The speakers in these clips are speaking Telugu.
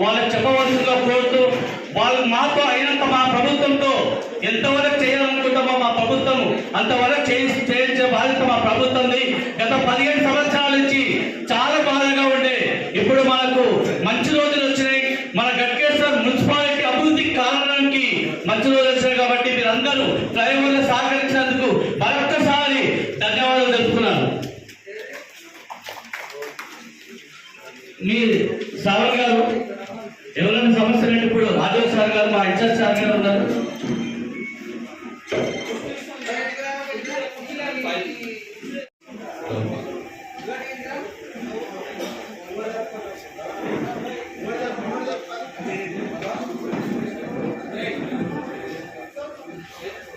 వాళ్ళకి చెప్పవలసిందిగా కోరుతూ వాళ్ళు మాతో అయినంత మా ప్రభుత్వంతో ఎంతవరకు చేయాలనుకుంటామో మా ప్రభుత్వం అంతవరకు చేసి చేయించే బాధ్యత మా ప్రభుత్వంది. గత పదిహేను సంవత్సరాల నుంచి చాలా బాధగా ఉండే. ఇప్పుడు మనకు మంచి రోజులు వచ్చినాయి. మన గట్కేశ్వర మున్సిపాలిటీ అభివృద్ధికి కారణానికి మంచి రోజులు వచ్చినాయి కాబట్టి మీరందరూ ఫ్లైఓవర్లు సహకరించినందుకు మరొక్కసారి ధన్యవాదాలు తెలుపుతున్నాను. మీరు సార్ గారు అంటే ఇప్పుడు రాజీవ్ సార్ గారు మా ఇన్ఛార్జ్ సార్ గారు ఉన్నారు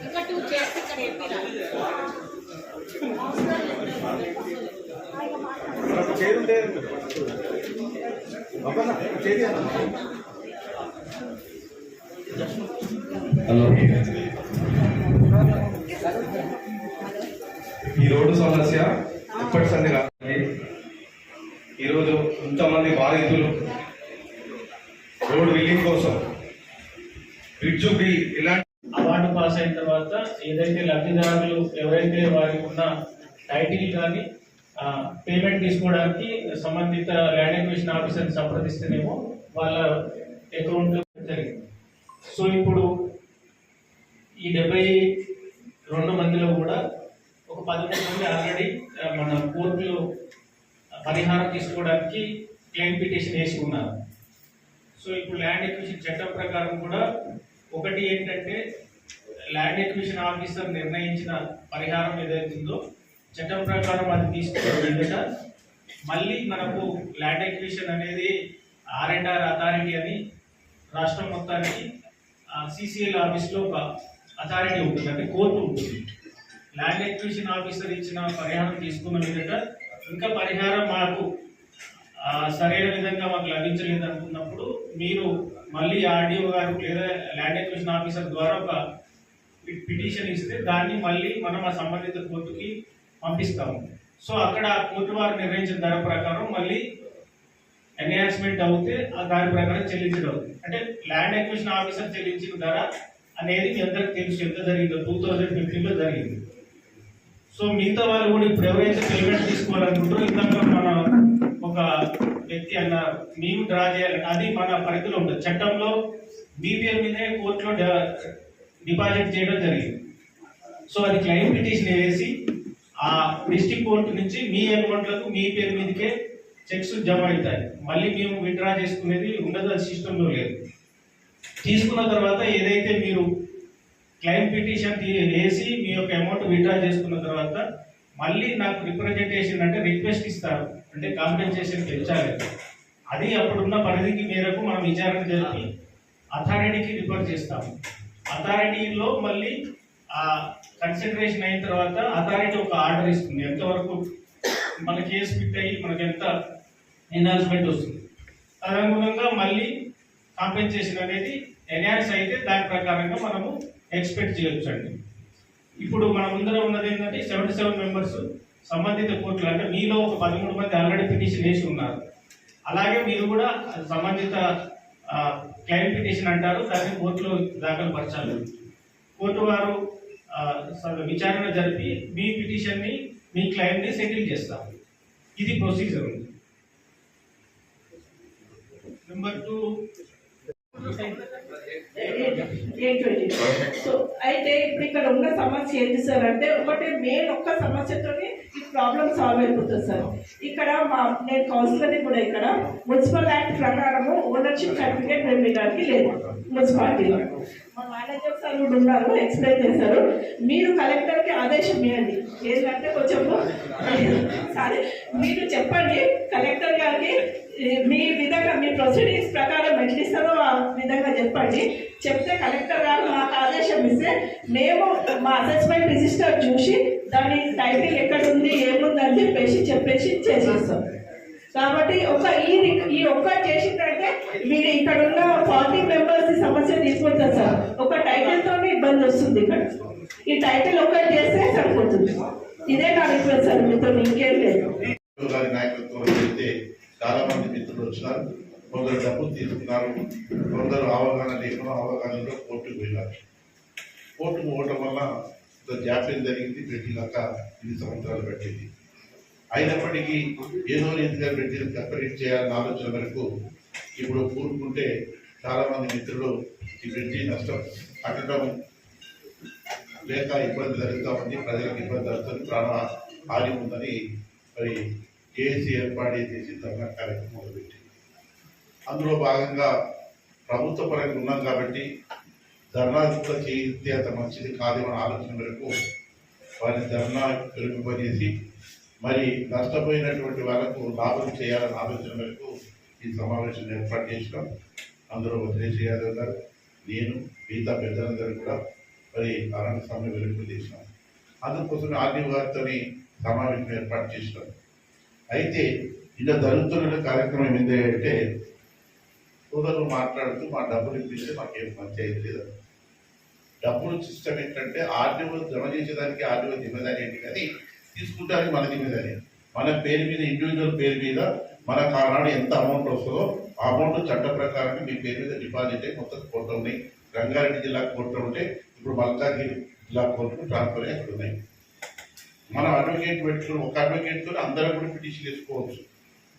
ఇంకా టూ చేస్తే ఇక్కడ ఏపీరా చేరుంటే చేరి హలో. ఈ రోడ్డు సమస్య ఎప్పటి సంది కాదండి ఈరోజు ఇంతమంది బాధితులు రోడ్డు బిల్డింగ్ కోసం బ్రిడ్జ్ ఇలాంటి అవార్డు పాస్ అయిన తర్వాత ఏదైతే లబ్ధిదారులు ఎవరైతే వారికి ఉన్న టైటిల్ కానీ పేమెంట్ తీసుకోవడానికి సంబంధిత ల్యాండ్ ఎక్విజిషన్ ఆఫీసర్ని సంప్రదిస్తేనేమో వాళ్ళ అకౌంట్లో జరిగింది. సో ఇప్పుడు ఈ డెబ్బై రెండు మందిలో కూడా ఒక పదమూడు మంది ఆల్రెడీ మన కోర్టులో పరిహారం తీసుకోవడానికి క్లెయిమ్ పిటిషన్ వేసి ఉన్నారు. సో ఇప్పుడు ల్యాండ్ ఎక్విజిషన్ చట్టం ప్రకారం కూడా ఒకటి ఏంటంటే ల్యాండ్ ఎక్విజిషన్ ఆఫీసర్ నిర్ణయించిన పరిహారం ఏదైతుందో చట్టం ప్రకారం అది తీసుకున్న మళ్ళీ మనకు ల్యాండ్ ఎక్విజిషన్ అనేది ఆర్ అండ్ ఆర్ అథారిటీ అని రాష్ట్రం మొత్తానికి సిసిఎల్ ఆఫీస్లో ఒక అథారిటీ ఉంటుంది అంటే కోర్టు ఉంటుంది. ల్యాండ్ ఎక్విజిషన్ ఆఫీసర్ ఇచ్చిన పరిహారం తీసుకున్న మీదట ఇంకా పరిహారం మాకు సరైన విధంగా మాకు లభించలేదు అనుకున్నప్పుడు మీరు మళ్ళీ ఆర్డీఓ గారు లేదా ల్యాండ్ ఎక్విజిషన్ ఆఫీసర్ ద్వారా ఒక పిటిషన్ ఇస్తే దాన్ని మళ్ళీ మనం ఆ సంబంధిత కోర్టుకి పంపిస్తాము. సో అక్కడ కోర్టు వారు నిర్ణయించిన ధర ప్రకారం మళ్ళీ ఎన్హాన్స్మెంట్ అవుతే ఆ దాని ప్రకారం చెల్లించడం. అంటే ల్యాండ్ ఎక్విజిషన్ ఆఫీసర్ చెల్లించిన ధర అనేది మీ అందరికి తెలుసు ఎంత జరిగిందో టూ థౌజండ్ ఫిఫ్టీన్లో జరిగింది. సో మిగతా వాళ్ళు కూడా ఇప్పుడు ఎవరైతే పేమెంట్ తీసుకోవాలనుకుంటారో ఇందాక మన ఒక వ్యక్తి అన్న మేము డ్రా చేయాలి. అది మన పరిధిలో ఉంటుంది చట్టంలో మీ మీదే కోర్టులో డ- డిపాజిట్ చేయడం జరిగింది. సో అది క్లెయిమ్ పిటిషన్ వేసి ఆ డిస్టిక్ కోర్టు నుంచి మీ అకౌంట్లకు మీ పేరు మీదకే చెక్స్ జమ అవుతాయి. మళ్ళీ మేము విత్డ్రా చేసుకునేది ఉండదు అది సిస్టంలో లేదు. తీసుకున్న తర్వాత ఏదైతే మీరు క్లెయిమ్ పిటిషన్ వేసి మీ యొక్క అమౌంట్ విత్డ్రా చేసుకున్న తర్వాత మళ్ళీ నాకు రిప్రజెంటేషన్ అంటే రిక్వెస్ట్ ఇస్తారు. అంటే కాంపెన్సేషన్ పెంచాలి అది అప్పుడున్న పరిధికి మేరకు మనం విచారణ జరిపి అథారిటీకి రిఫర్ చేస్తాము. అథారిటీలో మళ్ళీ ఆ కన్సిడరేషన్ అయిన తర్వాత అథారిటీ ఒక ఆర్డర్ ఇస్తుంది. ఎంతవరకు మన కేసు ఫిట్ అయ్యి మనకు ఎంత ఎన్హాన్స్మెంట్ వస్తుంది. తదనుగుణంగా మళ్ళీ కాంపెన్సేషన్ అనేది ఎన్హాన్స్ అయితే దాని ప్రకారంగా మనము ఎక్స్పెక్ట్ చేయొచ్చండి ఇప్పుడు మన ముందర ఉన్నది ఏంటంటే సెవెంటీ సెవెన్ మెంబర్స్ సంబంధిత కోర్టులు. అంటే మీలో ఒక పదమూడు మంది ఆల్రెడీ పిటిషన్ వేసి ఉన్నారు. అలాగే మీరు కూడా సంబంధిత క్లైమ్ పిటిషన్ అంటారు. దాన్ని కోర్టులో దాఖలు పరచాలి కోర్టు వారు విచారణ జరిపి మీ పిటిషన్ని మీ క్లైమ్ని సెటిల్ చేస్తారు. ఇది ప్రొసీజర్ ఉంది నెంబర్ టూ సో అయితే ఇప్పుడు ఇక్కడ ఉన్న సమస్య ఏంటి సార్ అంటే ఒకటి మెయిన్ ఒక్క సమస్యతోనే ఈ ప్రాబ్లం సాల్వ్ అయిపోతుంది సార్. ఇక్కడ మా నేను కౌన్సిలర్ని కూడా ఇక్కడ మున్సిపల్ యాక్ట్ ప్రకారము ఓనర్షిప్ సర్టిఫికేట్ మేము ఇవ్వడానికి లేదు మున్సిపాలిటీలో మా మేనేజర్ సార్ కూడా ఉన్నారు ఎక్స్ప్లెయిన్ చేశారు. మీరు కలెక్టర్కి ఆదేశం ఇవ్వండి. ఏంటంటే కొంచెము సరే మీరు చెప్పండి కలెక్టర్ గారికి మీ విధంగా మీ ప్రొసీడింగ్స్ ప్రకారం ఎట్లిస్తారో ఆ విధంగా చెప్పండి. చెప్తే కలెక్టర్ గారు మాకు ఆదేశం ఇస్తే మేము మా అసెస్మెంట్ రిజిస్టర్ చూసి దాని టైటిల్ ఎక్కడ ఉంది ఏముందని చెప్పేసి చెప్పేసి చేసేస్తాం. కాబట్టి ఒక ఈ ఈ ఒక్క చేసిందంటే మీరు ఇక్కడ ఉన్న ఫార్టీ మెంబర్స్ సమస్య తీసుకుంటారు సార్ ఒక వస్తుంది ఇక్కడ. ఈ టైటిల్ ఒకటి చేస్తే సరిపోతుంది. ఇదే నా రిక్వెస్ట్ సార్ మీతో ఇంకేం లేదు. నాయకత్వం అయితే చాలా మంది మిత్రులు వచ్చినారు. కొందరు డబ్బులు తీసుకున్నారు. కొందరు అవగాహన లేకుండా అవగాహనలో కోర్టుకు పోయినారు కోర్టుకు పోవటం వల్ల కొంత జాప్యం జరిగింది. పెట్టినాక ఇన్ని సంవత్సరాలు పెట్టింది. అయినప్పటికీ ఏదో రీతిగా పెట్టిన సెపరేట్ చేయాలన్న ఆలోచన వరకు ఇప్పుడు కూరుకుంటే చాలామంది మిత్రులు ఈ బ్రిడ్జి నష్టం కట్టడం లేక ఇబ్బంది జరుగుతూ ఉంది ప్రజలకు ఇబ్బంది జరుగుతుంది ప్రాణ హాని ఉందని మరి కేసీ ఏర్పాటు చేసి ధర్నా కార్యక్రమం మొదలుపెట్టింది. అందులో భాగంగా ప్రభుత్వ పరంగా ఉన్నాం కాబట్టి ధర్నా చేస్తే అంత మంచిది కాదేమని ఆలోచన మేరకు వారి ధర్నా పెరుగుపజేసి మరి నష్టపోయినటువంటి వాళ్ళకు లాభం చేయాలన్న ఆలోచన మేరకు ఈ సమావేశం ఏర్పాటు చేసినాం. అందులో వదిలేసి యాదవ్ గారు నేను మిగతా పెద్దలందరూ కూడా మరి అనంత సమయం వెలుపు చేసినాం అందుకోసం ఆర్డీ గారితో సమావేశం ఏర్పాటు చేసినాం. అయితే ఇలా జరుగుతున్న కార్యక్రమం ఏంటంటే సోదరులు మాట్లాడుతూ మా డబ్బులు ఇప్పిస్తే మాకేం పంచాయతీ లేదు. డబ్బులు సిస్టమ్ ఏంటంటే ఆర్డీఓ జమ చేసేదానికి ఆర్డీఓ జిమ్మేదారి ఏంటి కానీ తీసుకుంటానికి మన జిమ్మేదారి మన పేరు మీద ఇండివిజువల్ పేరు మీద మన కారణాలు ఎంత అమౌంట్ వస్తుందో ఆ అమౌంట్ చట్ట ప్రకారం మీ పేరు మీద డిపాజిట్ అయ్యి మొత్తం కోర్టు ఉన్నాయి. రంగారెడ్డి జిల్లా కోర్టు ఉంటే ఇప్పుడు మల్కాగిరి జిల్లా కోర్టుకు ట్రాన్స్ఫర్ అయ్యి ఉన్నాయి. మనం అడ్వకేట్ పెట్టుకుని ఒక అడ్వకేట్తో అందరం కూడా పిటిషన్ వేసుకోవచ్చు.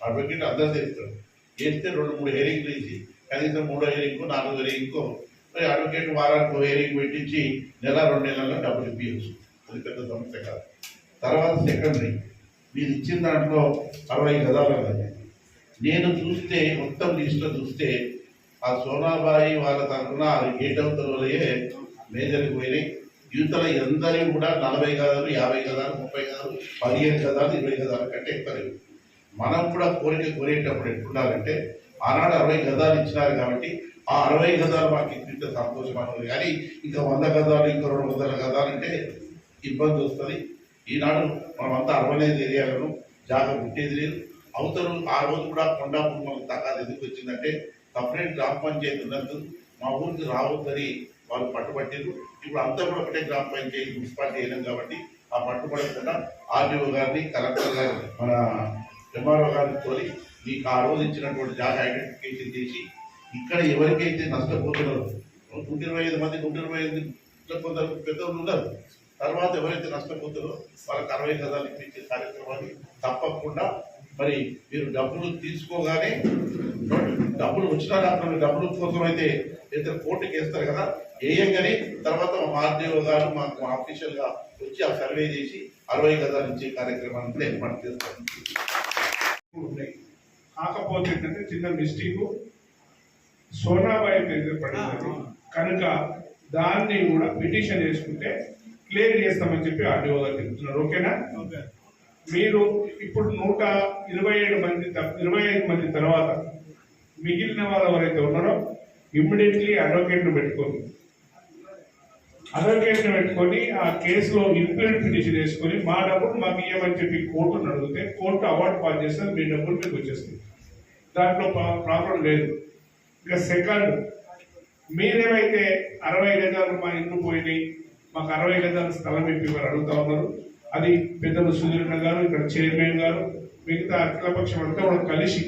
అడ్వకేట్ అందరూ తెస్తారు వేస్తే రెండు మూడు హెరింగ్లు వేసి కనీసం మూడో హెరింగ్ నాలుగో హెరింగ్ మరి అడ్వకేట్ వారానికి ఒక హెరింగ్ పెట్టించి నెల రెండు నెలల్లో డబ్బులు ఇప్పించచ్చు అది పెద్ద సమస్య కాదు. తర్వాత సెకండరీ మీరు ఇచ్చిన దాంట్లో అరవై గదాలు ఉన్నాయి. నేను చూస్తే మొత్తం లిస్టులో చూస్తే ఆ సోనాబాయి వాళ్ళ తరఫున అది మేజర్కి పోయినాయి. యువతల అందరి కూడా నలభై గదాలు యాభై గదాలు ముప్పై గదాలు పదిహేను గదాలు ఇరవై గదాలు కంటే ఎక్కువ మనం కూడా కోరిక కోరేటప్పుడు ఎట్లుండాలంటే ఆనాడు అరవై గదాలు ఇచ్చినారు కాబట్టి ఆ అరవై గదాలు మాకు ఇంత సంతోషం కానీ ఇంకా వంద గదాలు ఇంకా రెండు వందల గదాలు అంటే ఇబ్బంది వస్తుంది. ఈనాడు మనమంతా అర్బనైజ్ ఏరియాలను జాగ్రత్త పుట్టేది లేదు. అవతలు ఆ రోజు కూడా కొండాపూర్ మనకు తగాదు ఎందుకు వచ్చిందంటే సపరేట్ గ్రామ పంచాయతీ ఉన్నట్టు మా ఊరికి రావద్దని వాళ్ళు పట్టుబట్టారు ఇప్పుడు అంతా కూడా ఒకటే గ్రామ పంచాయతీ మున్సిపాలిటీ అయినాం కాబట్టి ఆ పట్టుబడకుండా ఆర్డీఓ గారిని కలెక్టర్ గారిని మన ఎంఆర్ఓ గారిని తోలి మీకు ఆ రోజు ఇచ్చినటువంటి జాగా ఐడెంటిఫికేషన్ చేసి ఇక్కడ ఎవరికైతే నష్టపోతున్నారో నూట ఇరవై ఐదు మంది నూట ఇరవై ఐదు కొందరు పెద్దవాళ్ళు ఉన్నారు. తర్వాత ఎవరైతే నష్టపోతారో వాళ్ళకి అరవై గదాలు ఇప్పించే కార్యక్రమాన్ని తప్పకుండా మరి మీరు డబ్బులు తీసుకోగానే డబ్బులు వచ్చినా రాకుండా డబ్బుల కోసం అయితే ఇద్దరు కోర్టుకి వేస్తారు కదా. వేయంగానే తర్వాత మా ఆర్డీఓ గారు మాకు ఆఫీషియల్గా వచ్చి ఆ సర్వే చేసి అరవై గదాలు ఇచ్చే కార్యక్రమాన్ని కూడా ఏర్పాటు చేస్తారు. ఉన్నాయి. కాకపోతే ఏంటంటే చిన్న మిస్టేక్. సోనాబాయి పేరు పడింది. కనుక దాన్ని కూడా పిటిషన్ వేసుకుంటే క్లియర్ చేస్తామని చెప్పి ఆర్డీఓ గారు చెప్తున్నారు. ఓకేనా? మీరు ఇప్పుడు నూట ఇరవై ఏడు మంది ఇరవై ఐదు మంది తర్వాత మిగిలిన వాళ్ళు ఎవరైతే ఉన్నారో ఇమ్మీడియట్లీ అడ్వకేట్ను పెట్టుకోండి. అడ్వకేట్ పెట్టుకొని ఆ కేసులో ఇంప్లీట్ పిటిషన్ వేసుకొని మా డబ్బులు మాకు ఇవ్వమని చెప్పి కోర్టును అడిగితే కోర్టు అవార్డు పాస్ చేస్తే మీ డబ్బులు మీకు వచ్చేస్తుంది దాంట్లో ప్రాబ్లం లేదు. ఇంకా సెకండ్ మీరేమైతే అరవై గజాలు మా ఇల్లు పోయినాయి మాకు అరవై గజాల స్థలం ఇవ్వమని అడుగుతా ఉన్నారు. అది పెద్దలు సుధీరణ గారు ఇక్కడ చైర్మన్ గారు మిగతా అఖిలపక్షం అంతా కూడా కలిసి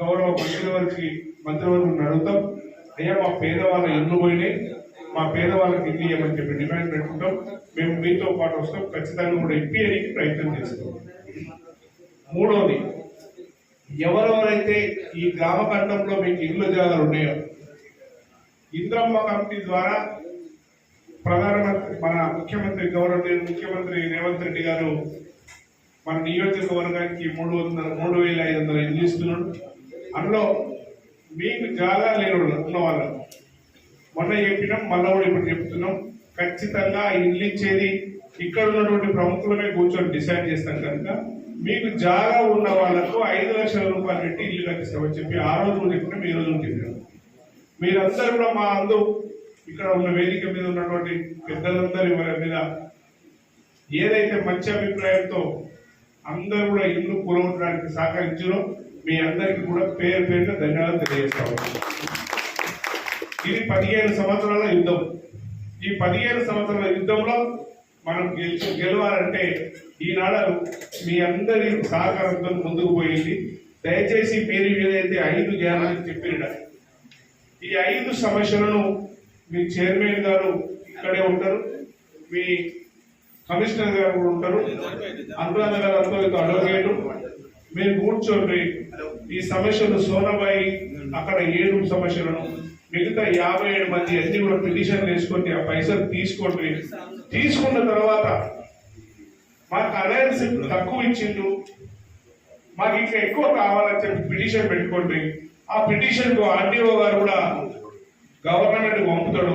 గౌరవ మంత్రివర్గకి మంత్రివర్గం అడుగుతాం అయ్యా మా పేదవాళ్ళ ఇల్లు పోయినాయి. మా పేదవాళ్ళకి ఇల్లు ఇవ్వమని చెప్పి డిమాండ్ పెట్టుకుంటాం. మేము మీతో పాటు వస్తాం. ఖచ్చితంగా కూడా ఇప్పియడానికి ప్రయత్నం చేస్తాం. మూడవది ఎవరెవరైతే ఈ గ్రామ ఖండంలో మీకు ఇల్లు జాగాలు ఉన్నాయో ఇంద్రమ్మ కమిటీ ద్వారా ప్రధానమంత్రి మన ముఖ్యమంత్రి గౌరవ ముఖ్యమంత్రి రేవంత్ రెడ్డి గారు మన నియోజకవర్గానికి మూడు వందల మూడు వేల ఐదు వందల ఇల్లు ఇస్తున్నాడు అందులో మీకు జాగా లేని ఉన్న వాళ్ళు మొన్న చెప్పినాం మళ్ళా కూడా ఇప్పుడు చెప్తున్నాం. ఖచ్చితంగా ఇల్లు ఇచ్చేది ఇక్కడ ఉన్నటువంటి ప్రముఖులమే కూర్చొని డిసైడ్ చేస్తాం కనుక మీకు జాగా ఉన్న వాళ్ళకు ఐదు లక్షల రూపాయలు పెట్టి ఇల్లు కట్టిస్తామని చెప్పి ఆ రోజు కూడా చెప్పినాం ఈ రోజు చెప్పినాం. మీరందరూ కూడా మా అందు ఇక్కడ ఉన్న వేదిక మీద ఉన్నటువంటి పెద్దలందరి మీద ఏదైతే మంచి అభిప్రాయంతో అందరూ కూడా ఇల్లు కూలగొట్టడానికి సహకరించారో మీ అందరికీ కూడా పేరు పేరున ధన్యవాదాలు తెలియజేస్తాము. ఇది పదిహేను సంవత్సరాల యుద్ధం. ఈ పదిహేను సంవత్సరాల యుద్ధంలో మనం గెలిచి గెలవాలంటే ఈనాడు మీ అందరి సహకారంతో ముందుకు పోయింది. దయచేసి మీరు ఏదైతే ఐదు జ్ఞానాలు చెప్పిన ఈ ఐదు సమస్యలను మీ చైర్మన్ గారు ఇక్కడే ఉంటారు. మీ కమిషనర్ గారు కూడా ఉంటారు. అనురాధ గారు అడ్వకేటు మీరు కూర్చోండి. ఈ సమస్యలు సోనబాయి అక్కడ ఏడు సమస్యలను మిగతా యాభై ఏడు మంది అన్ని కూడా పిటిషన్ వేసుకోండి ఆ పైసలు తీసుకోండి. తీసుకున్న తర్వాత మాకు అలయన్స్ తక్కువ ఇచ్చిండు. మాకు ఇంకా ఎక్కువ కావాలని చెప్పి పిటిషన్ పెట్టుకోండి. ఆ పిటిషన్కు ఆర్డీఓ గారు కూడా గవర్నమెంట్ పంపుతాడు.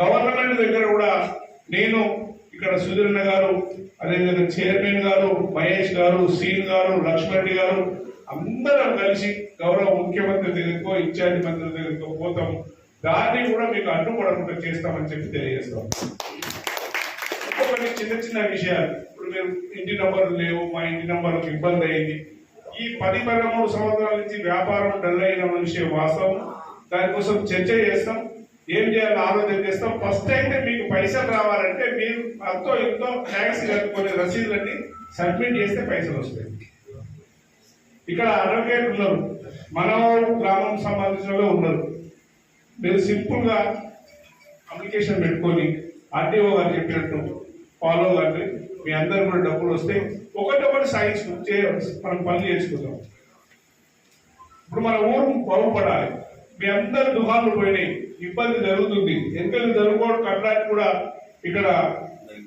గవర్నమెంట్ దగ్గర కూడా నేను ఇక్కడ సుధీర్ణ గారు అదేవిధంగా చైర్మన్ గారు మహేష్ గారు సీన్ గారు లక్ష్మణ్ గారు అందరం కలిసి గౌరవ ముఖ్యమంత్రి దగ్గరకో ఇన్ఛార్జి మంత్రి దగ్గరకో పోతాం. దాన్ని కూడా మీకు అడ్డుపడకుండా చేస్తామని చెప్పి తెలియజేస్తాం. ఇంకొకటి చిన్న చిన్న విషయాలు. ఇప్పుడు మీరు ఇంటి నంబర్లు లేవు మా ఇంటి నంబర్లకు ఇబ్బంది అయింది. ఈ పది పదమూడు సంవత్సరాల నుంచి వ్యాపారం డల్ అయిన మనిషి వాస్తవం. దానికోసం చర్చ చేస్తాం. ఏం చేయాలో ఆలోచన చేస్తాం. ఫస్ట్ అయితే మీకు పైసలు రావాలంటే మీరు అంతో ఇంతో ట్యాక్స్ కట్టుకునే రసీదులన్నీ సబ్మిట్ చేస్తే పైసలు వస్తాయి. ఇక్కడ అడ్వకేట్ ఉన్నారు. మన గ్రామం సంబంధించిన ఉన్నారు. మీరు సింపుల్గా అప్లికేషన్ పెట్టుకొని ఆర్టీఓ గారు చెప్పినట్టు ఫాలో కండి. మీ అందరు కూడా డబ్బులు వస్తాయి ఒకటొకటి సైన్స్ మనం పనులు చేసుకుందాం ఇప్పుడు మన ఊరు బాగుపడాలి మీ అందరు దుకాణాలు పోయినాయి. ఇబ్బంది జరుగుతుంది. ఎన్నికలు జరుగుకోవడం కట్టడానికి కూడా ఇక్కడ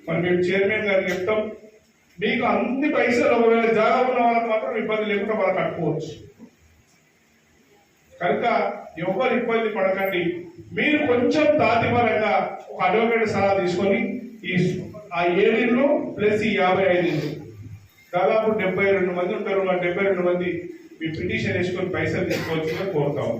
మరి మేము చైర్మన్ గారికి చెప్తాం. మీకు అన్ని పైసలు ఒకవేళ జాగా ఉన్న వాళ్ళకి మాత్రం ఇబ్బంది లేకుండా మనం కట్టుకోవచ్చు. కనుక ఎవరు ఇబ్బంది పడకండి. మీరు కొంచెం తాతిపరంగా ఒక అడ్వకేట్ సలహా తీసుకొని ఈ ఆ ఏడిళ్ళు ప్లస్ ఈ యాభై ఐదు దాదాపు డెబ్బై రెండు మంది ఉంటారు. ఆ డెబ్బై రెండు మంది మీ పిటిషన్ వేసుకొని పైసలు తీసుకోవాల్సిందిగా కోరుతాము.